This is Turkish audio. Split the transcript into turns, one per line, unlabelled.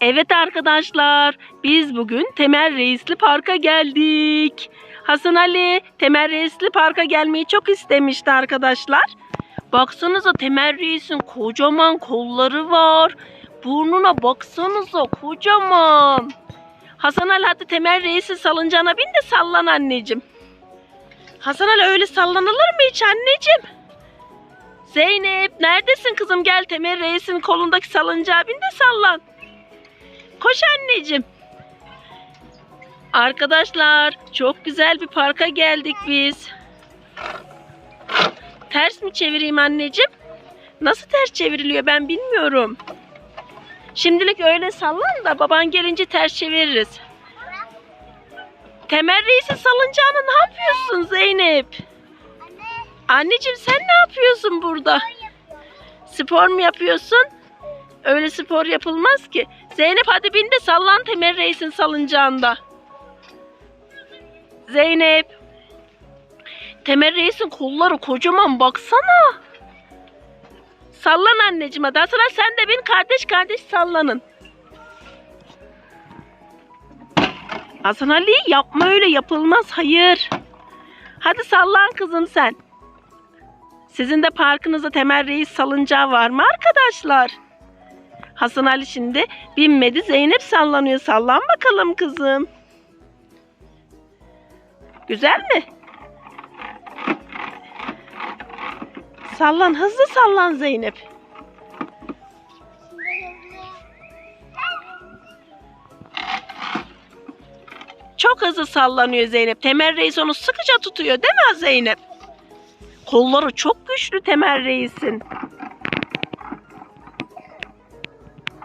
Evet arkadaşlar, biz bugün Temel Reisli Park'a geldik. Hasan Ali Temel Reisli Park'a gelmeyi çok istemişti arkadaşlar. Baksanıza Temel Reis'in kocaman kolları var. Burnuna baksanıza kocaman. Hasan Ali hadi Temel Reis'in salıncağına bin de sallan anneciğim. Hasan Ali öyle sallanılır mı hiç anneciğim? Zeynep neredesin kızım gel Temel Reis'in kolundaki salıncağa bin de sallan. Koş anneciğim. Arkadaşlar çok güzel bir parka geldik biz. Ters mi çevireyim anneciğim? Nasıl ters çevriliyor ben bilmiyorum. Şimdilik öyle sallan da baban gelince ters çeviririz. Temel Reis'in salıncağını ne yapıyorsun Zeynep? Anneciğim sen ne yapıyorsun burada? Spor mu yapıyorsun? Öyle spor yapılmaz ki. Zeynep hadi bin de sallan Temel Reis'in salıncağında. Zeynep. Temel Reis'in kolları kocaman baksana. Sallan anneciğim hadi. Sıra sen de bin kardeş kardeş sallanın. Hasan Ali yapma öyle yapılmaz hayır. Hadi sallan kızım sen. Sizin de parkınızda Temel Reis salıncağı var mı arkadaşlar? Hasan Ali şimdi binmedi. Zeynep sallanıyor. Sallan bakalım kızım. Güzel mi? Sallan hızlı sallan Zeynep. Çok hızlı sallanıyor Zeynep. Temel Reis onu sıkıca tutuyor değil mi Zeynep? Kolları çok güçlü Temel Reis'in.